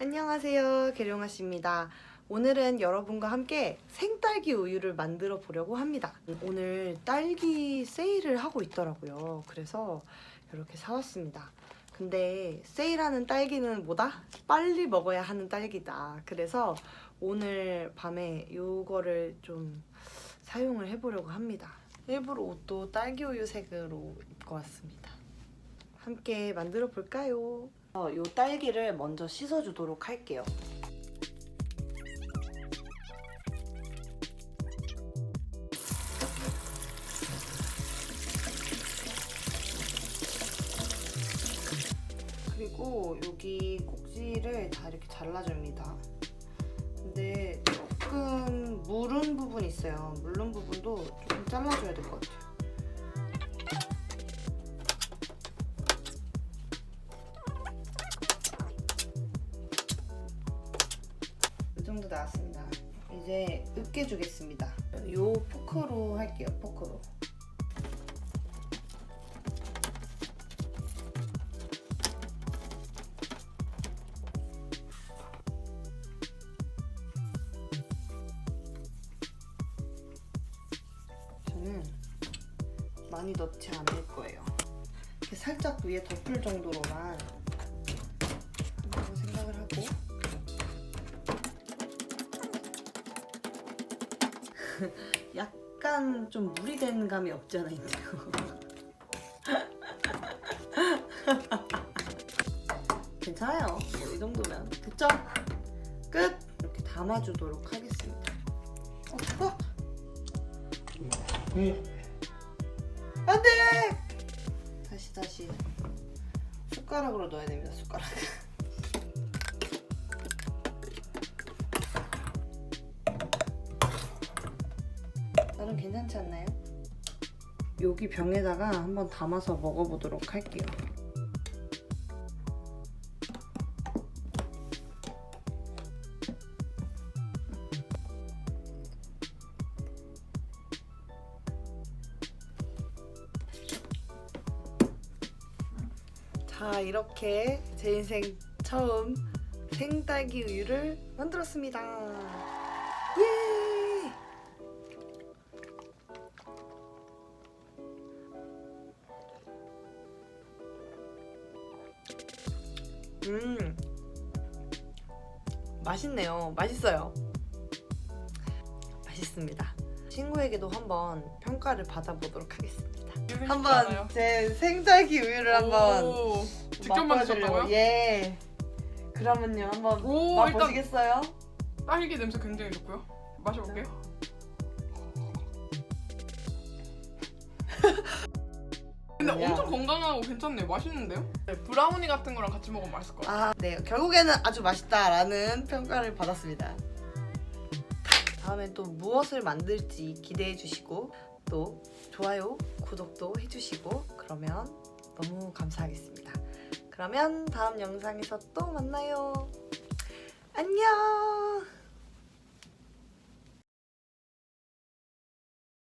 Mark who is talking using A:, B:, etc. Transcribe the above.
A: 안녕하세요. 계룡아 씨입니다. 오늘은 여러분과 함께 생딸기 우유를 만들어 보려고 합니다. 오늘 딸기 세일을 하고 있더라고요. 그래서 이렇게 사왔습니다. 근데 세일하는 딸기는 뭐다? 빨리 먹어야 하는 딸기다. 그래서 오늘 밤에 이거를 좀 사용을 해보려고 합니다. 일부러 옷도 딸기 우유 색으로 입고 왔습니다. 함께 만들어 볼까요? 어, 요 딸기를 먼저 씻어 주도록 할게요. 그리고 여기 꼭지를 다 이렇게 잘라줍니다. 근데 조금 무른 부분 있어요. 물른 부분도 조금 잘라줘야 될 것 같아요. 정도 나왔습니다. 이제 으깨주겠습니다. 요 포크로 할게요. 포크로. 저는 많이 넣지 않을 거예요. 살짝 위에 덮을 정도로만 약간 좀 물이 된 감이 없지 않아 있네요. 괜찮아요. 뭐 이 정도면 됐죠? 끝. 이렇게 담아주도록 하겠습니다. 어, 어. 안돼. 다시 다시 숟가락으로 넣어야 됩니다. 숟가락. 나름 괜찮지 않나요? 여기 병에다가 한번 담아서 먹어보도록 할게요. 자, 이렇게 제 인생 처음 생딸기 우유를 만들었습니다. 예! 음, 맛있네요. 맛있어요. 맛있습니다. 친구에게도 한번 평가를 받아보도록 하겠습니다. 한번 제 생딸기 우유를 한번
B: 오, 직접. 만드셨다고요?
A: 예. 그러면요 한번
B: 오 일단
A: 맛보시겠어요?
B: 딸기 냄새 굉장히 좋고요. 마셔볼게요. 근데
A: 그냥-
B: 엄청 건강하고 괜찮네요. 맛있는데요? 네, 브라우니 같은 거랑 같이 먹으면 맛있을 것 같아요.
A: 아, 네. 결국에는 아주 맛있다라는 평가를 받았습니다. 다음에 또 무엇을 만들지 기대해 주시고 또 좋아요, 구독도 해 주시고 그러면 너무 감사하겠습니다. 그러면 다음 영상에서 또 만나요. 안녕.